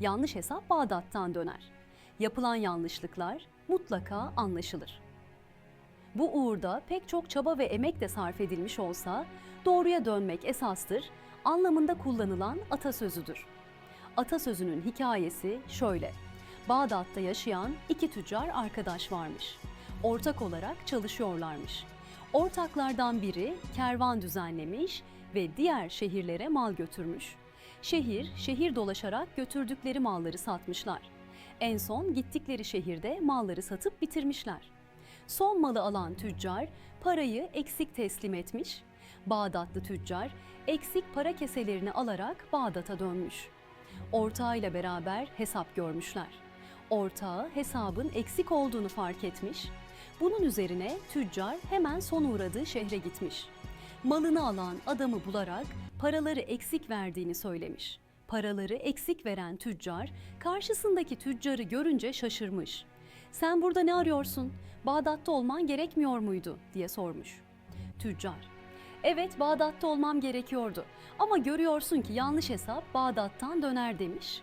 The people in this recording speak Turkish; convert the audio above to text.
Yanlış hesap Bağdat'tan döner. Yapılan yanlışlıklar mutlaka anlaşılır. Bu uğurda pek çok çaba ve emek de sarf edilmiş olsa doğruya dönmek esastır anlamında kullanılan atasözüdür. Atasözünün hikayesi şöyle. Bağdat'ta yaşayan iki tüccar arkadaş varmış. Ortak olarak çalışıyorlarmış. Ortaklardan biri kervan düzenlemiş ve diğer şehirlere mal götürmüş. Şehir, şehir dolaşarak götürdükleri malları satmışlar. En son gittikleri şehirde malları satıp bitirmişler. Son malı alan tüccar parayı eksik teslim etmiş. Bağdatlı tüccar eksik para keselerini alarak Bağdat'a dönmüş. Ortağıyla beraber hesap görmüşler. Ortağı hesabın eksik olduğunu fark etmiş. Bunun üzerine tüccar hemen son uğradığı şehre gitmiş. Malını alan adamı bularak paraları eksik verdiğini söylemiş. Paraları eksik veren tüccar karşısındaki tüccarı görünce şaşırmış. Sen burada ne arıyorsun? Bağdat'ta olman gerekmiyor muydu? diye sormuş. Tüccar, evet Bağdat'ta olmam gerekiyordu ama görüyorsun ki yanlış hesap Bağdat'tan döner demiş.